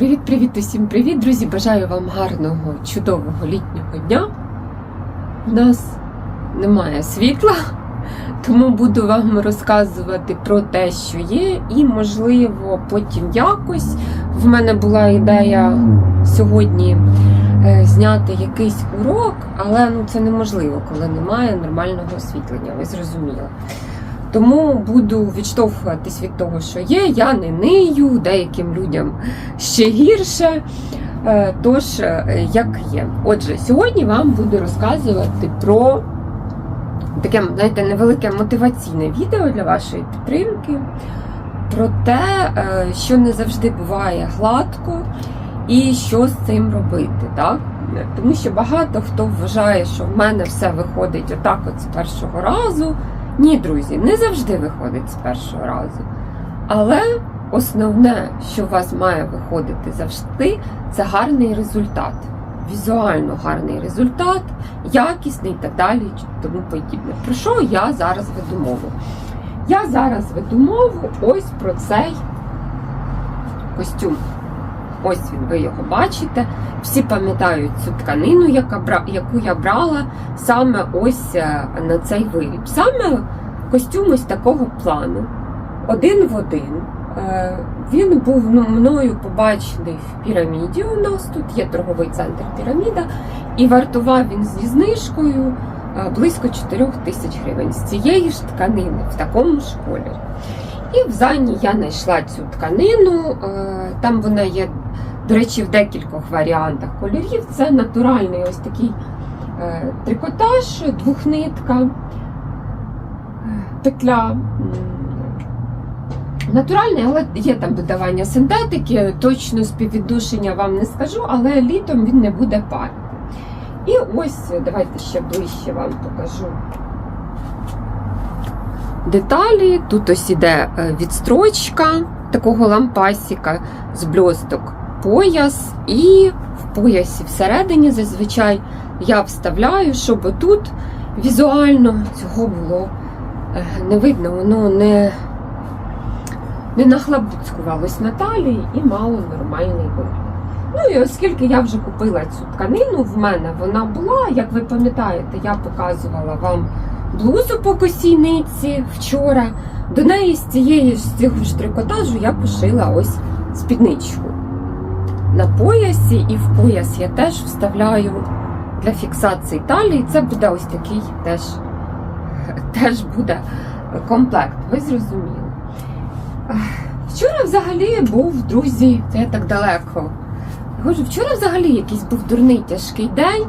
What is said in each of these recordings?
Привіт-привіт усім привіт, друзі! Бажаю вам гарного, чудового літнього дня. У нас немає світла, тому буду вам розказувати про те, що є, і, можливо, потім якось. В мене була ідея сьогодні е, зняти якийсь урок, але ну, це неможливо, коли немає нормального освітлення, ви зрозуміли. Тому буду відштовхуватись від того, що є. Я не нию, деяким людям ще гірше. Е, Тож, е, як є. Отже, сьогодні вам буду розказувати про таке, знаєте, невелике мотиваційне відео для вашої підтримки, про те, е, що не завжди буває гладко і що з цим робити. Так? Тому що багато хто вважає, що в мене все виходить отак от з першого разу. Ні, друзі, не завжди виходить з першого разу. Але основне, що у вас має виходити завжди, це гарний результат. Візуально гарний результат, якісний і так далі, і тому подібне. Про що я зараз веду мову? Я зараз веду мову ось про цей костюм. Ось він, ви його бачите. Всі пам'ятають цю тканину, яка яку я брала саме ось е, на цей виріб. Саме костюм ось такого плану. Один в один. Е, Він був ну, мною побачений в піраміді. У нас тут є торговий центр піраміда, і вартував він зі знижкою е, близько 4 тисяч гривень з цієї ж тканини в такому ж кольорі. І в Зані я знайшла цю тканину. Там вона є, до речі, в декількох варіантах кольорів. Це натуральний ось такий е, трикотаж, двохнитка, петля. Натуральний, але є там додавання синтетики, точно співвідношення вам не скажу, але літом він не буде парити. І ось, давайте ще ближче вам покажу деталі. Тут ось іде е, відстрочка такого лампасіка з бльосток, пояс, і в поясі всередині зазвичай я вставляю, щоб тут візуально цього було е, не видно, воно не, не нахлабуцькувалось на талії і мало нормальний вигляд. Ну і оскільки я вже купила цю тканину, в мене вона була, як ви пам'ятаєте, я показувала вам блузу по косійниці вчора. До неї з цієї з цього ж трикотажу я пошила ось спідничку. На поясі і в пояс я теж вставляю для фіксації талії. Це буде ось такий теж, теж буде комплект. Ви зрозуміли. Вчора взагалі був, друзі, я так далеко. Кажу, вчора взагалі якийсь був дурний тяжкий день.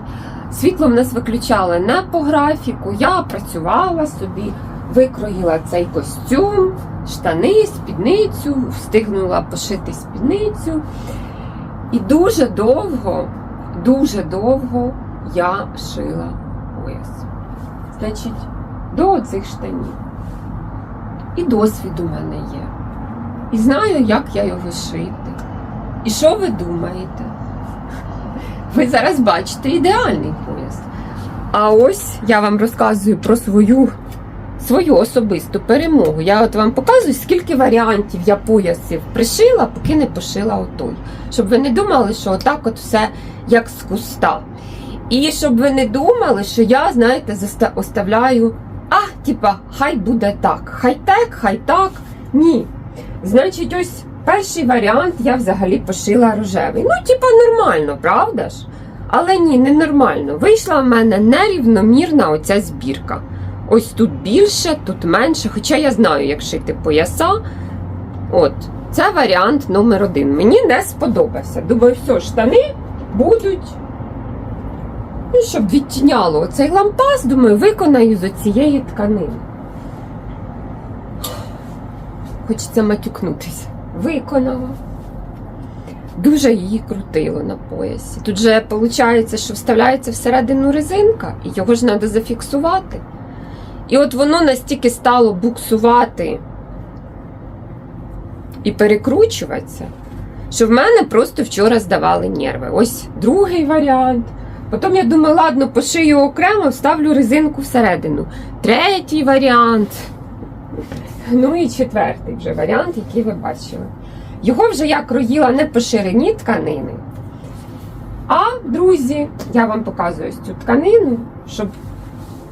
Світло в нас виключали не по графіку. Я працювала собі, викроїла цей костюм, штани, спідницю, встигнула пошити спідницю. І дуже довго, дуже довго я шила пояс. Значить, до цих штанів. І досвід у мене є. І знаю, як я його шити. І що ви думаєте? Ви зараз бачите ідеальний пояс. А ось я вам розказую про свою, свою особисту перемогу. Я от вам показую, скільки варіантів я поясів пришила, поки не пошила отой. Щоб ви не думали, що отак от все як з куста. І щоб ви не думали, що я, знаєте, оставляю, а, типа, хай буде так. Хай так, хай так. Ні. Значить, ось перший варіант я взагалі пошила рожевий. Ну, типа, нормально, правда ж? Але ні, не нормально. Вийшла в мене нерівномірна оця збірка. Ось тут більше, тут менше. Хоча я знаю, як шити пояса. От, це варіант номер один. Мені не сподобався. Думаю, все, штани будуть. Ну, щоб відтіняло оцей лампас, думаю, виконаю з оцієї тканини. Хочеться матюкнутися. Виконала. Дуже її крутило на поясі. Тут же виходить, що вставляється всередину резинка, і його ж треба зафіксувати. І от воно настільки стало буксувати і перекручуватися, що в мене просто вчора здавали нерви. Ось другий варіант. Потім я думаю, ладно, пошию окремо, вставлю резинку всередину. Третій варіант. Ну і четвертий вже варіант, який ви бачили. Його вже я кроїла не по ширині тканини. А, друзі, я вам показую ось цю тканину, щоб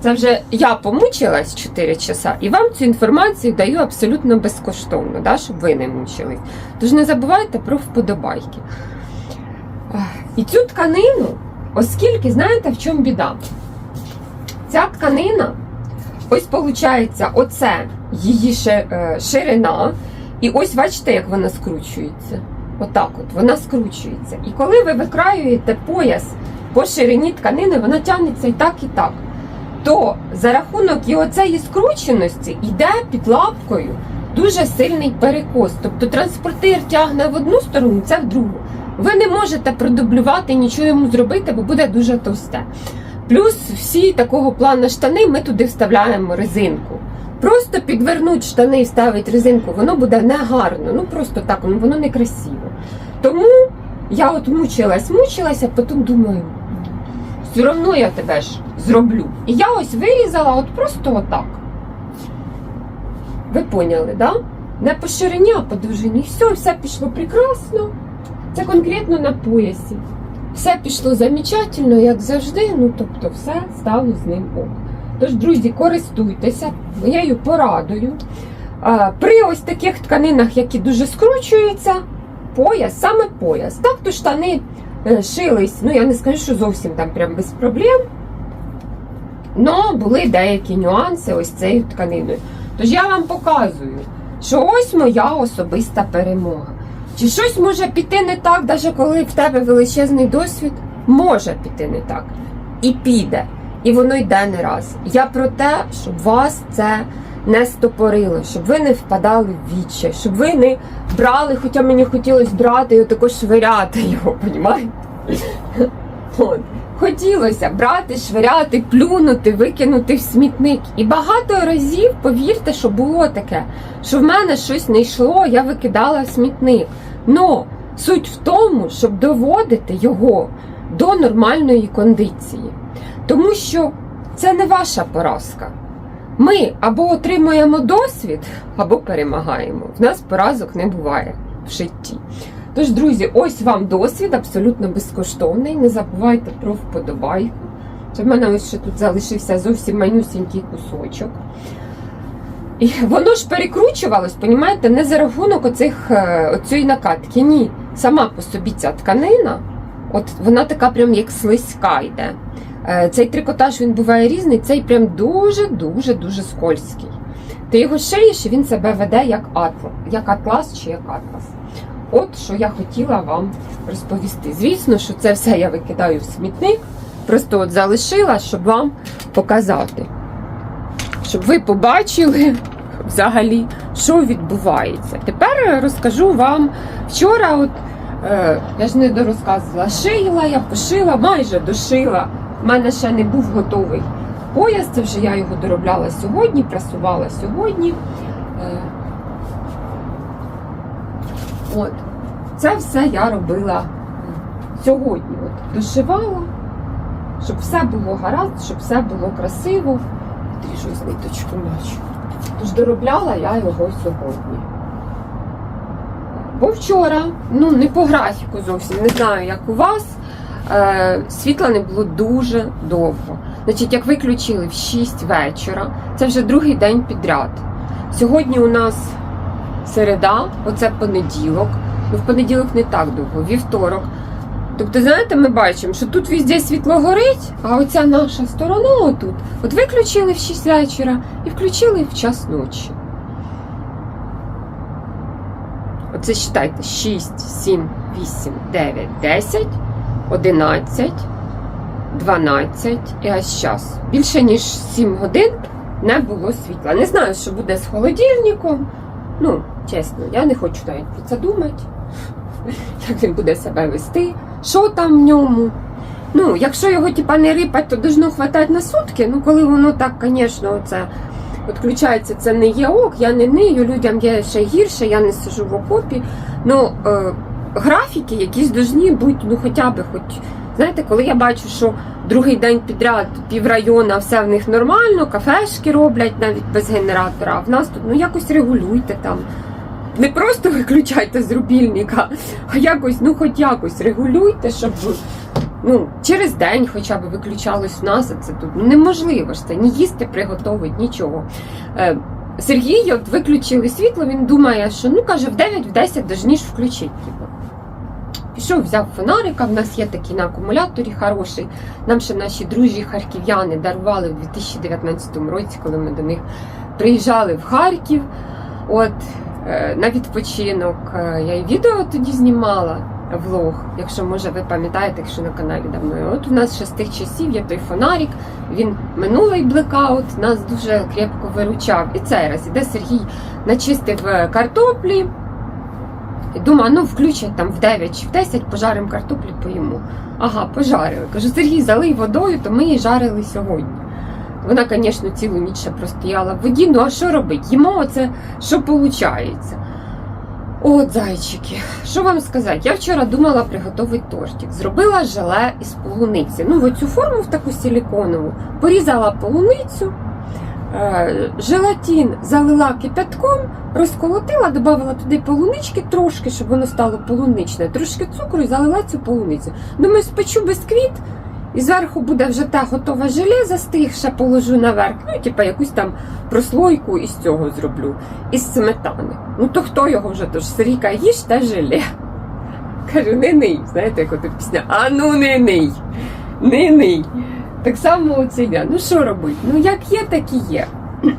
це вже я помучилась 4 часа, і вам цю інформацію даю абсолютно безкоштовно, да, щоб ви не мучились. Тож не забувайте про вподобайки. І цю тканину, оскільки, знаєте, в чому біда? Ця тканина, ось виходить, оце її е, ширина, і ось бачите, як вона скручується. Отак от вона скручується. І коли ви викраюєте пояс по ширині тканини, вона тягнеться і так, і так. То за рахунок і оцеї скрученості йде під лапкою дуже сильний перекос. Тобто транспортир тягне в одну сторону, це в другу. Ви не можете продублювати, нічого йому зробити, бо буде дуже товсте. Плюс всі такого плану штани ми туди вставляємо резинку. Просто підвернуть штани і ставить резинку, воно буде негарно. Ну просто так, воно не красиво. Тому я от мучилась, а потім думаю, все одно я тебе ж зроблю. І я ось вирізала от просто отак. Ви поняли, да? Не по ширині, а по довжині. Все, все пішло прекрасно. Це конкретно на поясі. Все пішло замечательно, як завжди. Ну тобто, все стало з ним ок. Тож, друзі, користуйтеся моєю порадою. При ось таких тканинах, які дуже скручуються, пояс, саме пояс. Так то штани шились, ну я не скажу, що зовсім там прям без проблем. Но були деякі нюанси ось цією тканиною. Тож я вам показую, що ось моя особиста перемога. Чи щось може піти не так, навіть коли в тебе величезний досвід? Може піти не так. І піде. І воно йде не раз. Я про те, щоб вас це не стопорило, щоб ви не впадали в відчай, щоб ви не брали, хоча мені хотілося брати і отако швиряти його, понімаєте? От. Хотілося брати, швиряти, плюнути, викинути в смітник. І багато разів, повірте, що було таке, що в мене щось не йшло, я викидала смітник. Но суть в тому, щоб доводити його до нормальної кондиції. Тому що це не ваша поразка. Ми або отримуємо досвід, або перемагаємо. В нас поразок не буває в житті. Тож, друзі, ось вам досвід абсолютно безкоштовний. Не забувайте про вподобайку. Це в мене ось ще тут залишився зовсім манюсінький кусочок. І воно ж перекручувалось, понімаєте, не за рахунок оцих, е, оцієї накатки. Ні. Сама по собі ця тканина, от вона така прям як слизька йде. Е, Цей трикотаж він буває різний, цей прям дуже-дуже дуже скользький. Ти його шиєш, і він себе веде як атлас, як атлас чи як атлас. От що я хотіла вам розповісти. Звісно, що це все я викидаю в смітник, просто от залишила, щоб вам показати. Щоб ви побачили взагалі, що відбувається. Тепер розкажу вам вчора, от е, я ж не дорозказувала, шила, я пошила, майже дошила. У мене ще не був готовий пояс, це вже я його доробляла сьогодні, прасувала сьогодні. Е, От. Це все я робила сьогодні. От, дошивала, щоб все було гаразд, щоб все було красиво. Тріжу з ниточку бачу. Тож доробляла я його сьогодні. Бо вчора, ну не по графіку зовсім, не знаю, як у вас. Е, світла не було дуже довго. Значить, як виключили в 6 вечора, це вже другий день підряд. Сьогодні у нас середа, оце понеділок. Ну, в понеділок не так довго, вівторок. Тобто, знаєте, ми бачимо, що тут везде світло горить, а оця наша сторона отут. От виключили в 6 вечора і включили в час ночі. Оце считайте 6, 7, 8, 9, 10, 11, 12 і аж час. Більше ніж 7 годин не було світла. Не знаю, що буде з холодильником. Ну, чесно, я не хочу навіть про це думати. Як він буде себе вести, що там в ньому. Ну, якщо його типа не рипать, то должно хватати на сутки. Ну, коли воно так, звісно, це відключається, це не є ок, я не нию, людям є ще гірше, я не сижу в окопі. Ну, е, графіки якісь должні бути, ну хоча б хоч. Знаєте, коли я бачу, що другий день підряд піврайона все в них нормально, кафешки роблять навіть без генератора, а в нас тут ну якось регулюйте там не просто виключайте з рубільника, а якось, ну хоч якось регулюйте, щоб ну, через день хоча б виключалось в нас, а це тут ну, неможливо ж це, ні їсти приготовить, нічого. Е, Сергій от виключили світло, він думає, що ну каже, в 9-10 дожніш включити. Пішов, взяв фонарика, в нас є такий на акумуляторі хороший. Нам ще наші друзі харків'яни дарували в 2019 році, коли ми до них приїжджали в Харків. От е, на відпочинок. Е, Я і відео тоді знімала, влог, якщо може ви пам'ятаєте, якщо на каналі давно. От у нас ще з тих часів є той фонарик, він минулий блекаут, нас дуже крепко виручав. І цей раз іде Сергій начистив е, картоплі. І думаю, ну включать там в 9 чи в 10 пожаримо картоплі поїмо. Ага, пожарили. Кажу, Сергій, залий водою, то ми її жарили сьогодні. Вона, звісно, цілу ніч ще простояла в воді. Ну а що робити? Їмо оце, що виходить. От, зайчики, що вам сказати? Я вчора думала приготувати тортик. Зробила желе із полуниці. Ну, в оцю форму в таку силіконову, порізала полуницю, е, желатин залила кипятком, розколотила, додала туди полунички трошки, щоб воно стало полуничне, трошки цукру і залила цю полуницю. Думаю, спечу бісквіт, і зверху буде вже те готове желе застигше, положу наверх. Ну, типа якусь там прослойку із цього зроблю, із сметани. Ну то хто його вже тож Сирійка, їж те желе. Кажу, не ний. Знаєте, як ото пісня, а ну не ний. Не ний. Так само оце йде. Ну що робити? Ну як є, так і є.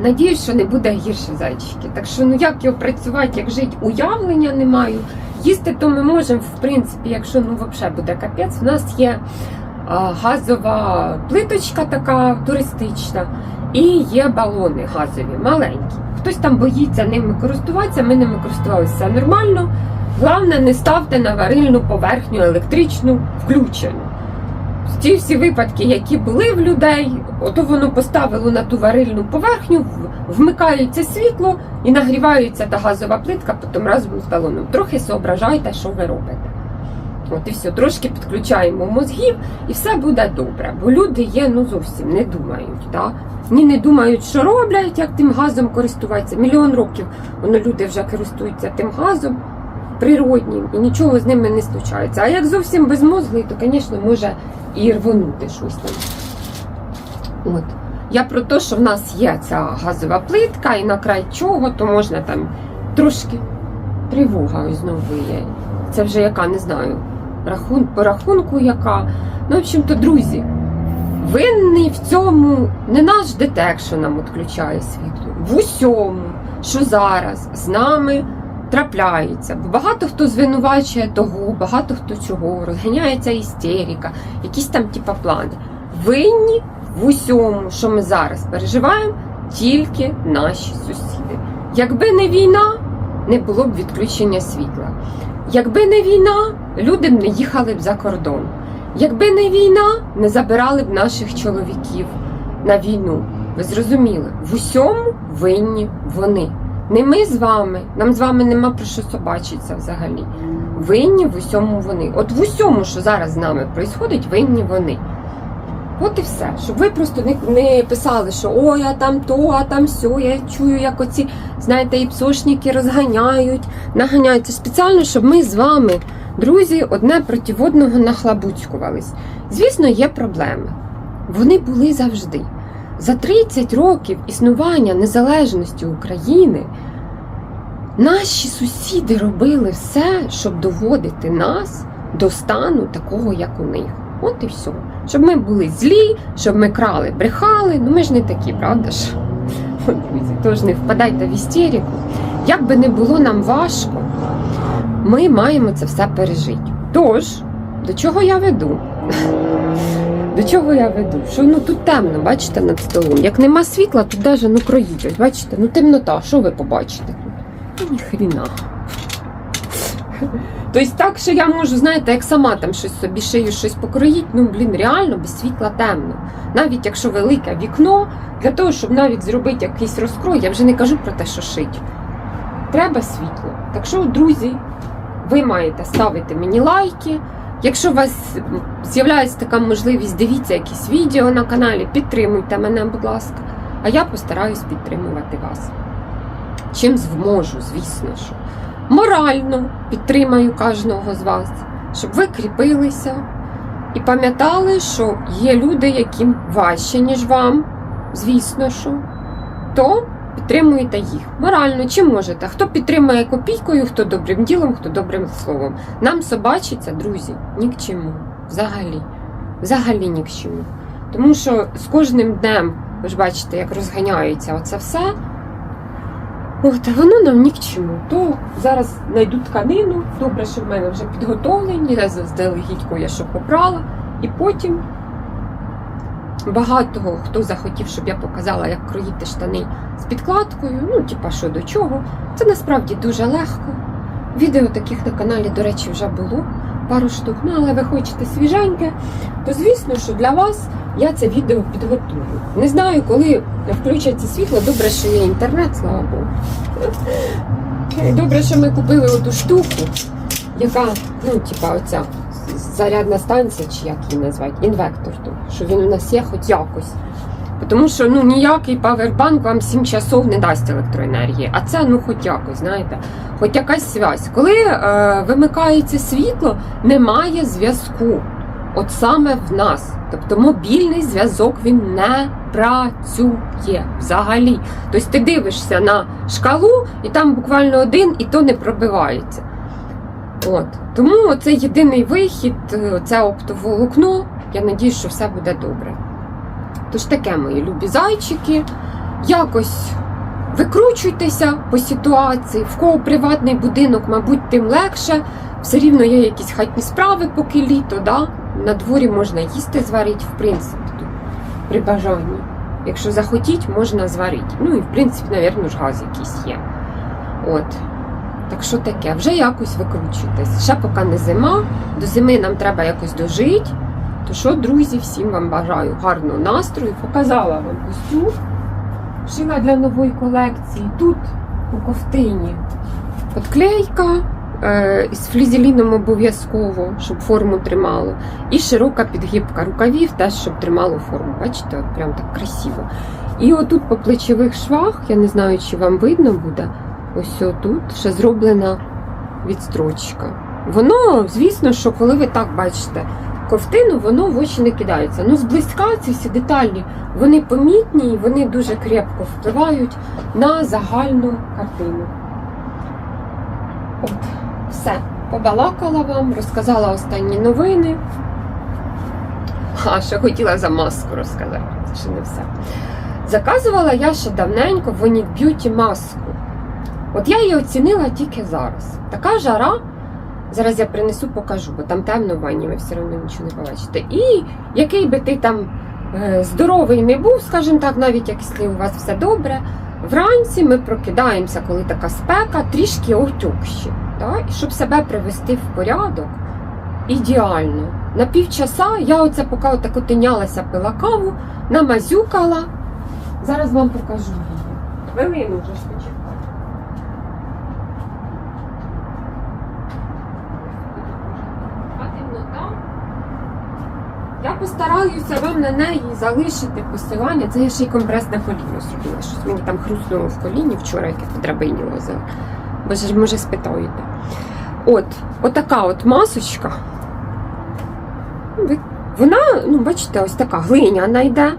Надіюсь, що не буде гірше зайчики. Так що, ну як його працювати, як жити, уявлення не маю. Їсти то ми можемо, в принципі, якщо ну взагалі буде капець. У нас є а, газова плиточка така туристична, і є балони газові, маленькі. Хтось там боїться ними користуватися, ми ними користувалися нормально. Головне, не ставте на варильну поверхню електричну включену. Ті всі випадки, які були в людей, ото воно поставило на ту варильну поверхню, вмикається світло і нагрівається та газова плитка, потім разом з балоном. Трохи соображайте, що ви робите. От і все, трошки підключаємо мозгів, і все буде добре. Бо люди є, ну зовсім не думають. Да? Ні, не думають, що роблять, як тим газом користуватися. Мільйон років воно люди вже користуються тим газом природнім і нічого з ними не случається. А як зовсім безмозглий, то, звісно, може і рвонути щось там. От. Я про те, що в нас є ця газова плитка, і на край чого, то можна там трошки тривога знову є. Це вже яка, не знаю, рахун, по рахунку яка. Ну, в общем-то, друзі, винний в цьому не наш детек, що нам відключає світло. В усьому, що зараз з нами трапляється. Бо багато хто звинувачує того, багато хто чого, розганяється істерика, якісь там типа плани. Винні в усьому, що ми зараз переживаємо, тільки наші сусіди. Якби не війна, не було б відключення світла. Якби не війна, люди б не їхали б за кордон. Якби не війна, не забирали б наших чоловіків на війну. Ви зрозуміли, в усьому винні вони. Не ми з вами, нам з вами нема про що собачитися взагалі. Винні в усьому вони. От в усьому, що зараз з нами відбувається, винні вони. От і все. Щоб ви просто не, не писали, що ой, а там то, а там сьо. Я чую, як оці, знаєте, і псошники розганяють, наганяються спеціально, щоб ми з вами, друзі, одне проти одного нахлабуцькувались. Звісно, є проблеми. Вони були завжди. За 30 років існування незалежності України наші сусіди робили все, щоб доводити нас до стану такого, як у них. От і все. Щоб ми були злі, щоб ми крали, брехали. Ну ми ж не такі, правда ж? Тож не впадайте в істерику. Як би не було нам важко, ми маємо це все пережити. Тож, до чого я веду? До чого я веду? Що ну тут темно, бачите, над столом. Як нема світла, тут навіть ну кроїть. Ось бачите, ну темнота, що ви побачите тут? Ну, ніхріна. Тобто так, що я можу, знаєте, як сама там щось собі шию, щось покроїть, ну блін, реально без світла темно. Навіть якщо велике вікно, для того, щоб навіть зробити якийсь розкрой, я вже не кажу про те, що шить. Треба світло. Так що, друзі, ви маєте ставити мені лайки. Якщо у вас з'являється така можливість, дивіться якісь відео на каналі, підтримуйте мене, будь ласка. А я постараюсь підтримувати вас. чим зможу, звісно що. Морально підтримаю кожного з вас, щоб ви кріпилися і пам'ятали, що є люди, яким важче, ніж вам, звісно що, то підтримуєте їх морально, чи можете. Хто підтримує копійкою, хто добрим ділом, хто добрим словом. Нам собачиться, друзі, ні к чому. Взагалі. Взагалі ні к чому. Тому що з кожним днем, ви ж бачите, як розганяється оце все. От, воно нам ні к чому. То зараз знайду тканину, добре, що в мене вже підготовлені, я заздалегідь я що попрала, і потім багато хто захотів, щоб я показала, як кроїти штани з підкладкою. Ну, типа, що до чого. Це насправді дуже легко. Відео таких на каналі, до речі, вже було пару штук. Ну, але ви хочете свіженьке, то звісно, що для вас я це відео підготую. Не знаю, коли включаться світло, добре, що є інтернет, слава Богу. Добре, що ми купили оту штуку, яка, ну, типа, оця зарядна станція, чи як її назвати, інвектор, то, що він у нас є хоч якось. Тому що ну, ніякий павербанк вам 7 часов не дасть електроенергії, а це ну хоч якось, знаєте, хоч якась зв'язь. Коли е, вимикається світло, немає зв'язку. От саме в нас. Тобто мобільний зв'язок він не працює взагалі. Тобто ти дивишся на шкалу, і там буквально один, і то не пробивається. От. Тому це єдиний вихід, е, це оптоволокно. Я надію, що все буде добре. Тож таке, мої любі зайчики, якось викручуйтеся по ситуації, в кого приватний будинок, мабуть, тим легше. Все рівно є якісь хатні справи, поки літо, да? на дворі можна їсти зварити, в принципі, при бажанні. Якщо захотіть, можна зварити. Ну і в принципі, навірно, ж газ якийсь є. От. Так що таке, вже якось викручуйтесь. Ще поки не зима, до зими нам треба якось дожити. То що, друзі, всім вам бажаю гарного настрою. Показала вам костюм. Шила для нової колекції. Тут у ковтині подклейка е, з флізеліном обов'язково, щоб форму тримало. І широка підгибка рукавів, теж щоб тримало форму. Бачите, от прям так красиво. І отут по плечових швах, я не знаю, чи вам видно буде, ось отут ще зроблена відстрочка. Воно, звісно, що коли ви так бачите ковтину, воно в очі не кидається. Ну, зблизька ці всі деталі, вони помітні і вони дуже крепко впливають на загальну картину. От, все. Побалакала вам, розказала останні новини. А, ще хотіла за маску розказати, це ще не все. Заказувала я ще давненько в Onit Beauty маску. От я її оцінила тільки зараз. Така жара. Зараз я принесу, покажу, бо там темно в ванні, ви все одно нічого не побачите. І який би ти там е, здоровий не був, скажімо так, навіть якщо у вас все добре, вранці ми прокидаємося, коли така спека, трішки отюкші. І щоб себе привести в порядок, ідеально. На півчаса я оце поки отако тинялася, пила каву, намазюкала. Зараз вам покажу. Хвилину вже ж почекайте. А темнота. Я постараюся вам на неї залишити посилання. Це я ще й компресне коліно зробила. Щось мені там хрустнуло в коліні вчора, яке по драбині лозила. Бо ж може спитаєте. От, отака от масочка. Вона, ну, бачите, ось така глиняна йде.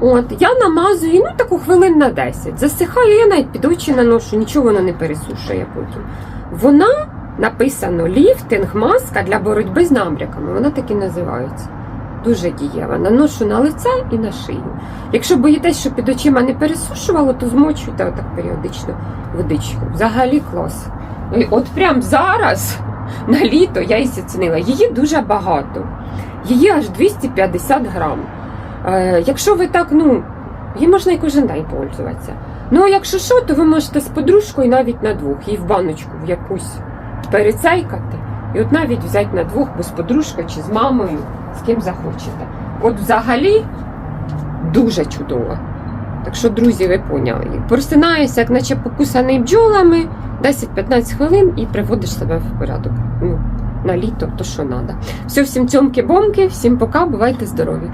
От, я намазую, ну таку хвилин на 10. Засихаю, я навіть під очі наношу, нічого воно не пересушує потім. Вона написано ліфтинг маска для боротьби з набряками. Вона так і називається. Дуже дієва. Наношу на лице і на шию. Якщо боїтесь, що під очима не пересушувало, то змочуйте отак періодично водичку. Взагалі клас. І от прям зараз, на літо, я її оцінила. Її дуже багато. Її аж 250 грам. Е, якщо ви так, ну, її можна і кожен день пользуватися. Ну, а якщо що, то ви можете з подружкою навіть на двох, її в баночку в якусь перецейкати. І от навіть взяти на двох, бо з подружкою чи з мамою, з ким захочете. От взагалі дуже чудово. Так що, друзі, ви поняли. Просинаєшся, як наче покусаний бджолами, 10-15 хвилин і приводиш себе в порядок. Ну, на літо, то що треба. Все, всім цьомки-бомки, всім пока, бувайте здорові!